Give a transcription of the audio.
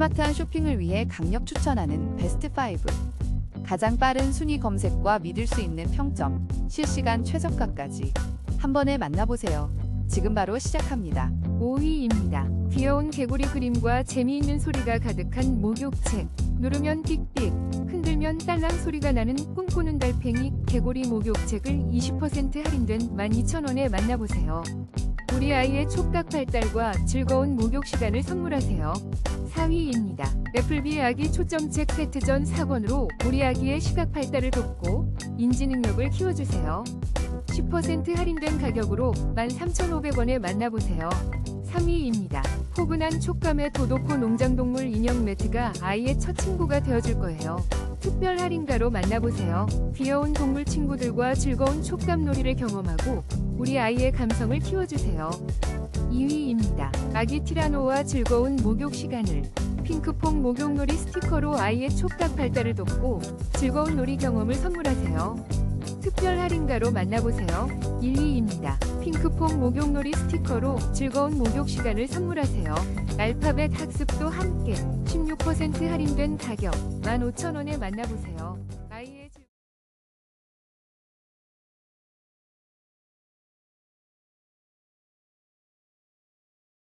스마트한 쇼핑을 위해 강력 추천하는 베스트 5. 가장 빠른 순위 검색과 믿을 수 있는 평점, 실시간 최저가까지 한 번에 만나보세요. 지금 바로 시작합니다. 5위입니다. 귀여운 개구리 그림과 재미있는 소리가 가득한 목욕책. 누르면 삑삑, 흔들면 딸랑 소리가 나는 꿈꾸는 달팽이 개구리 목욕책을 20% 할인된 12,000원에 만나보세요. 우리 아이의 촉각 발달과 즐거운 목욕 시간을 선물하세요. 4위입니다. 애플비 아기 초점책 세트전 4권으로 우리 아기의 시각 발달을 돕고 인지 능력을 키워주세요. 10% 할인된 가격으로 13,500원에 만나보세요. 3위입니다. 포근한 촉감의 도도코 농장동물 인형 매트가 아이의 첫 친구가 되어줄 거예요. 특별 할인가로 만나보세요. 귀여운 동물 친구들과 즐거운 촉감 놀이를 경험하고 우리 아이의 감성을 키워주세요. 2위입니다. 아기 티라노와 즐거운 목욕 시간을 핑크퐁 목욕놀이 스티커로 아이의 촉각 발달을 돕고 즐거운 놀이 경험을 선물하세요. 특별 할인가로 만나보세요. 1위입니다. 핑크퐁 목욕놀이 스티커로 즐거운 목욕 시간을 선물하세요. 알파벳 학습도 함께 16% 할인된 가격 15,000원에 만나보세요.